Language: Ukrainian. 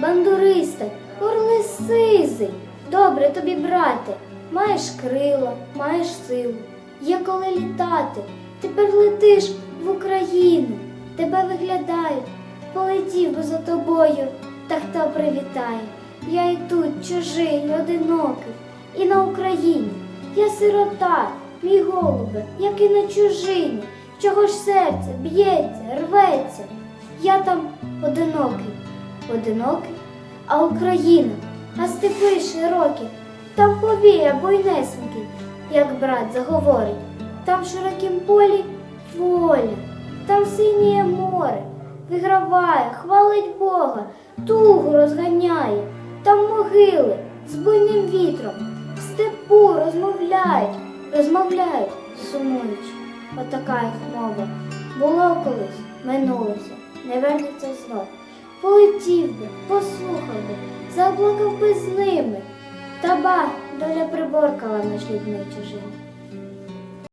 Бандуристе, орли сизий, добре тобі, брате, маєш крила, маєш силу. Є коли літати, тепер летиш в Україну, тебе виглядають, полетів би за тобою, та хто привітає. Я і тут чужий, одинокий, і на Україні. Я сирота, мій голубе, як і на чужині. Чого ж серце б'ється, рветься? Я там одинокий, одинокий, а Україна, а степи широкі, там повія буйнесенький, як брат заговорить, там в широкім полі воля, там синіє море, виграває, хвалить Бога, тугу розганяє, там могили з буйним вітром, степу розмовляють, розмовляють, сумуючи. Отака їх мова. Було колись, минулося, не вернеться знов. Полетів би, послухав би, заплакав би з ними. Та ба, доля приборкала наш людьми чужим.